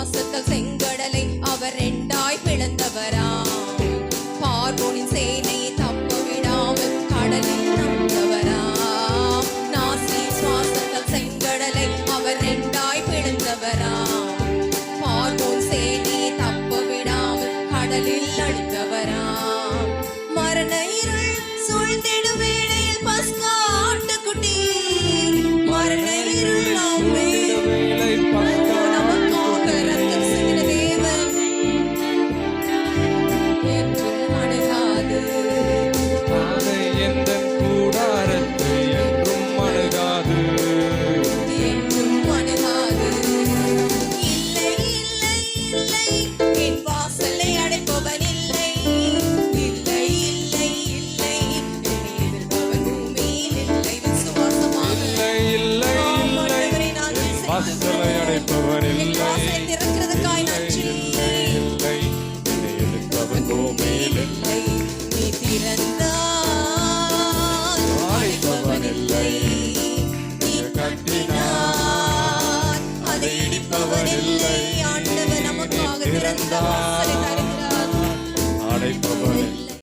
சுவாசத்தால் செங்கடலை அவர் ரெண்டாய் பிளந்தவரா பார்வோனின் சேனையை தப்ப விடாமல் கடலில் நம்பவராம் நாசி சுவாசத்தால் செங்கடலை அவர் ரெண்டாய் பிளந்தவரா பார்வோன் சேனையை தப்ப விடாமல் கடலில் அழுத்தவரா மரண நான் என் செய்த வாசலை அடைப்பவர் என் இல்லை வாசலை திறக்கிறதுக்காய் இல்லை நன்றி. இல்லை இல்லை என்னை எதிர்ப்பவன் பூமியில் இல்லை இல்லை, நீ திறந்தால் அழைப்பவன் இல்லை. நீ கட்டினார் அதை இடிப்பவன் இல்லை ஆண்டவர் நமக்காக திறந்த வாசலை